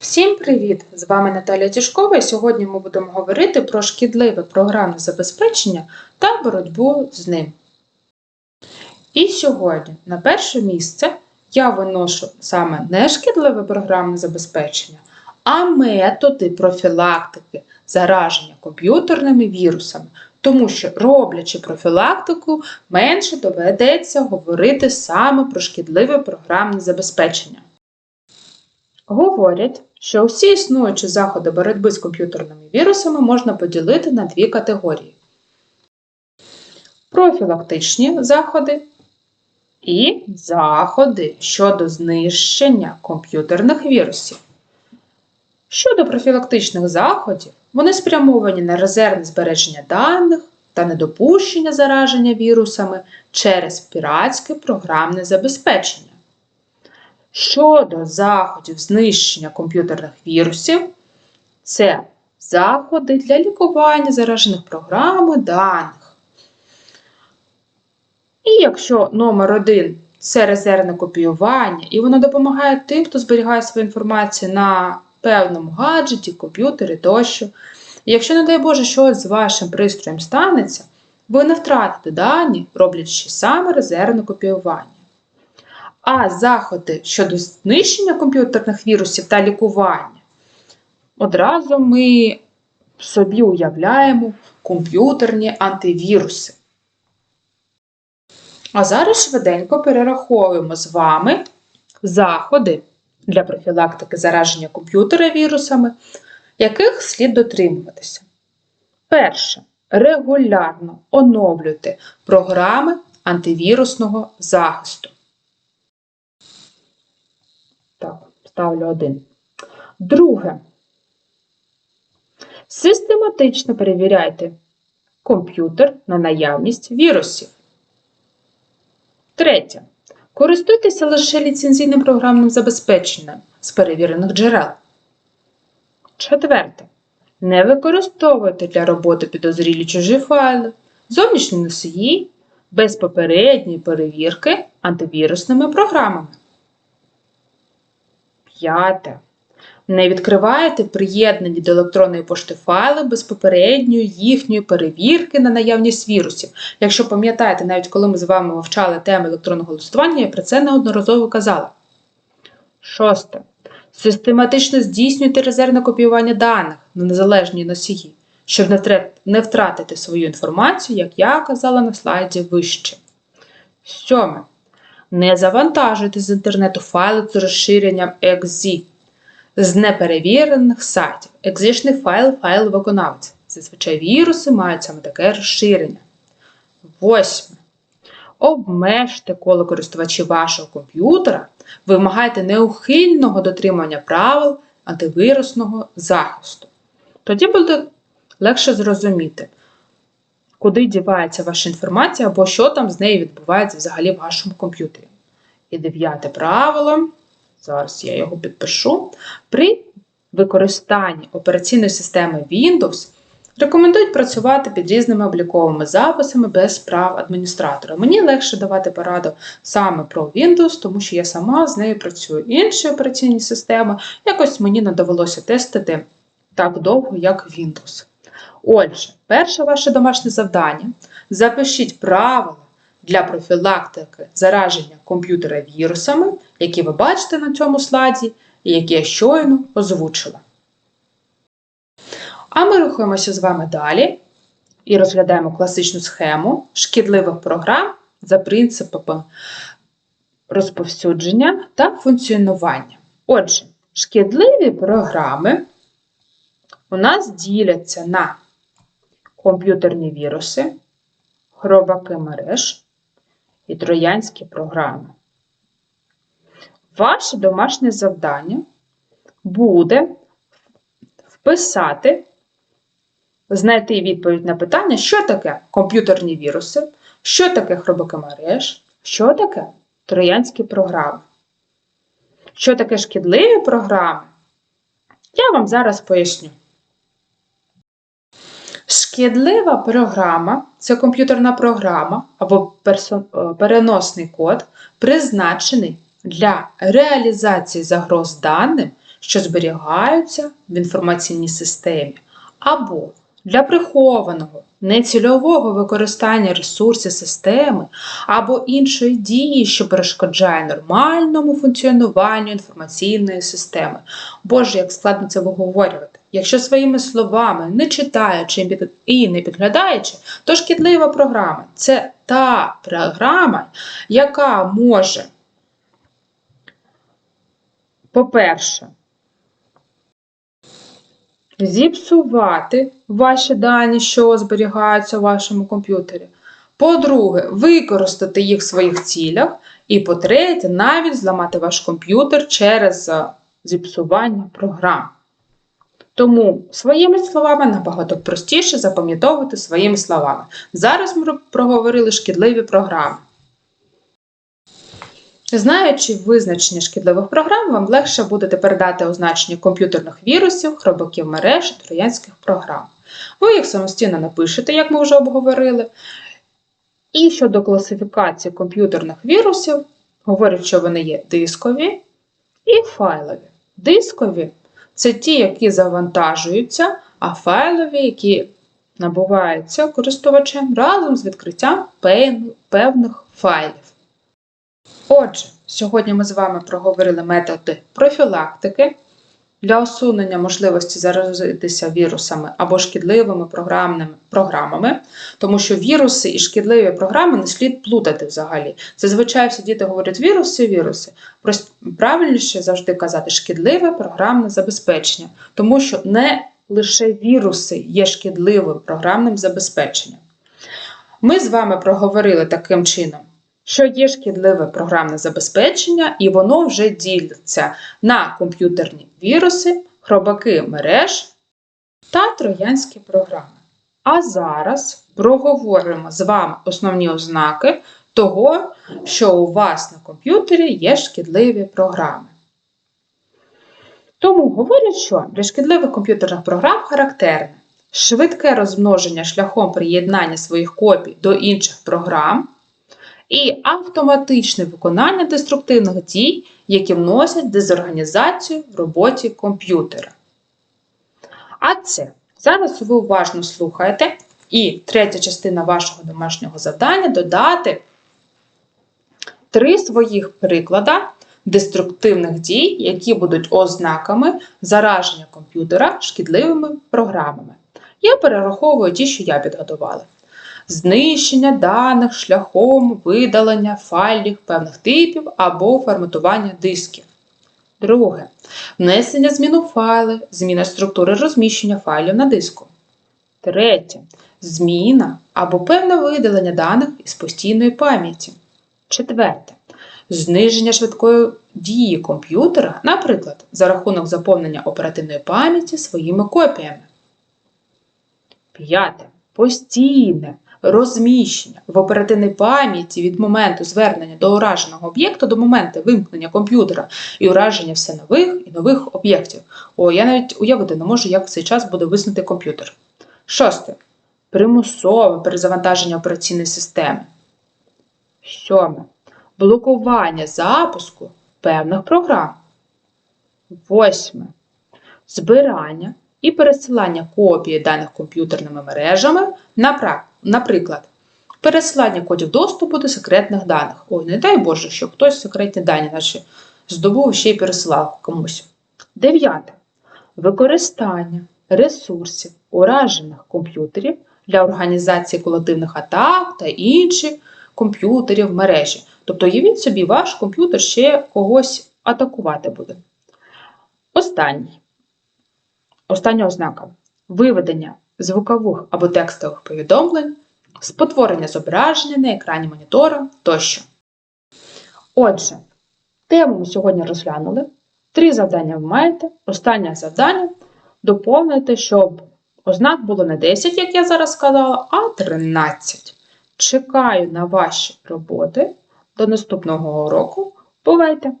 Всім привіт! З вами Наталя Тішкова і сьогодні ми будемо говорити про шкідливе програмне забезпечення та боротьбу з ним. І сьогодні на перше місце я виношу саме не шкідливе програмне забезпечення, а методи профілактики зараження комп'ютерними вірусами, тому що, роблячи профілактику, менше доведеться говорити саме про шкідливе програмне забезпечення. Говорять, що усі існуючі заходи боротьби з комп'ютерними вірусами можна поділити на дві категорії: профілактичні заходи і заходи щодо знищення комп'ютерних вірусів. Щодо профілактичних заходів, вони спрямовані на резервне збереження даних та недопущення зараження вірусами через піратське програмне забезпечення. Щодо заходів знищення комп'ютерних вірусів, це заходи для лікування заражених програми даних. І якщо номер один це резервне копіювання, і воно допомагає тим, хто зберігає свою інформацію на певному гаджеті, комп'ютері тощо. І якщо, не дай Боже, щось з вашим пристроєм станеться, ви не втратите дані, роблячи саме резервне копіювання. А заходи щодо знищення комп'ютерних вірусів та лікування, одразу ми собі уявляємо комп'ютерні антивіруси. А зараз швиденько перераховуємо з вами заходи для профілактики зараження комп'ютера вірусами, яких слід дотримуватися. Перше. Регулярно оновлюйте програми антивірусного захисту. Так, ставлю один. Друге. Систематично перевіряйте комп'ютер на наявність вірусів. Третє. Користуйтеся лише ліцензійним програмним забезпеченням з перевірених джерел. Четверте. Не використовуйте для роботи підозрілі чужі файли, зовнішні носії без попередньої перевірки антивірусними програмами. П'яте. Не відкривайте приєднані до електронної пошти файли без попередньої їхньої перевірки на наявність вірусів. Якщо пам'ятаєте, навіть коли ми з вами вивчали тему електронного листування, я про це неодноразово казала. Шосте. Систематично здійснюйте резервне копіювання даних на незалежні носії, щоб не втратити свою інформацію, як я казала на слайді вище. Сьоме. Не завантажуйте з інтернету файли з розширенням .exe з неперевірених сайтів. Екзишний файл файл виконавця. Зазвичай віруси мають саме таке розширення. Восьме. Обмежте коло користувачів вашого комп'ютера, вимагайте неухильного дотримання правил антивірусного захисту. Тоді буде легше зрозуміти, куди дівається ваша інформація або що там з нею відбувається взагалі в вашому комп'ютері. І дев'яте правило, зараз я його підпишу. При використанні операційної системи Windows рекомендують працювати під різними обліковими записами без прав адміністратора. Мені легше давати пораду саме про Windows, тому що я сама з нею працюю. Інші операційні системи якось мені не довелося тестити так довго, як Windows. Отже, перше ваше домашнє завдання: запишіть правила для профілактики зараження комп'ютера вірусами, які ви бачите на цьому слайді, і які я щойно озвучила. А ми рухаємося з вами далі і розглядаємо класичну схему шкідливих програм за принципами розповсюдження та функціонування. Отже, шкідливі програми у нас діляться на комп'ютерні віруси, хробаки мереж і троянські програми. Ваше домашнє завдання буде вписати, знайти відповідь на питання, що таке комп'ютерні віруси, що таке хробаки мереж, що таке троянські програми. Що таке шкідливі програми? Я вам зараз поясню. Шкідлива програма це комп'ютерна програма або переносний код, призначений для реалізації загроз даним, що зберігаються в інформаційній системі, або для прихованого, нецільового використання ресурсів системи або іншої дії, що перешкоджає нормальному функціонуванню інформаційної системи. Боже, як складно це виговорювати. Якщо своїми словами, не читаючи і не підглядаючи, то шкідлива програма це та програма, яка може, по-перше, зіпсувати ваші дані, що зберігаються в вашому комп'ютері. По-друге, використати їх в своїх цілях. І по-третє, навіть зламати ваш комп'ютер через зіпсування програм. Тому своїми словами набагато простіше запам'ятовувати своїми словами. Зараз ми проговорили шкідливі програми. Знаючи визначення шкідливих програм, вам легше буде передати означення комп'ютерних вірусів, хробаків мереж троянських програм. Ви їх самостійно напишете, як ми вже обговорили. І щодо класифікації комп'ютерних вірусів, говорять, що вони є дискові і файлові. Дискові це ті, які завантажуються, а файлові, які набуваються користувачем разом з відкриттям певних файлів. Отже, сьогодні ми з вами проговорили методи профілактики для усунення можливості заразитися вірусами або шкідливими програмами, тому що віруси і шкідливі програми не слід плутати взагалі. Зазвичай всі діти говорять віруси, віруси. Правильніше завжди казати шкідливе програмне забезпечення, тому що не лише віруси є шкідливим програмним забезпеченням. Ми з вами проговорили таким чином що є шкідливе програмне забезпечення, і воно вже ділиться на комп'ютерні віруси, хробаки мереж та троянські програми. А зараз проговоримо з вами основні ознаки того, що у вас на комп'ютері є шкідливі програми. Тому говорять, що для шкідливих комп'ютерних програм характерне швидке розмноження шляхом приєднання своїх копій до інших програм і автоматичне виконання деструктивних дій, які вносять дезорганізацію в роботі комп'ютера. А це зараз ви уважно слухаєте, і третя частина вашого домашнього завдання додати три своїх приклада деструктивних дій, які будуть ознаками зараження комп'ютера шкідливими програмами. Я перераховую ті, що я підготувала знищення даних шляхом видалення файлів певних типів або форматування дисків. Друге. Внесення змін у файли, зміна структури розміщення файлів на диску. Третє. Зміна або певне видалення даних із постійної пам'яті. Четверте. Зниження швидкої дії комп'ютера, наприклад, за рахунок заповнення оперативної пам'яті своїми копіями. П'яте. Постійне розміщення в оперативній пам'яті від моменту звернення до ураженого об'єкту до моменту вимкнення комп'ютера і ураження все нових і нових об'єктів. О, я навіть уявити не можу, як в цей час буде виснути комп'ютер. Шосте. Примусове перезавантаження операційної системи. Сьоме. Блокування запуску певних програм. Восьме. Збирання і пересилання копії даних комп'ютерними мережами, наприклад, пересилання кодів доступу до секретних даних. Ой, не дай Боже, щоб хтось секретні дані наші здобув ще й пересилав комусь. Дев'яте. Використання ресурсів уражених комп'ютерів для організації колективних атак та інших комп'ютерів мережі. Тобто, уявіть собі, ваш комп'ютер ще когось атакувати буде. Останній. Остання ознака виведення звукових або текстових повідомлень, спотворення зображення на екрані монітора тощо. Отже, тему ми сьогодні розглянули. Три завдання ви маєте. Останнє завдання доповнити, щоб ознак було не 10, як я зараз сказала, а 13. Чекаю на ваші роботи. До наступного уроку. Бувайте!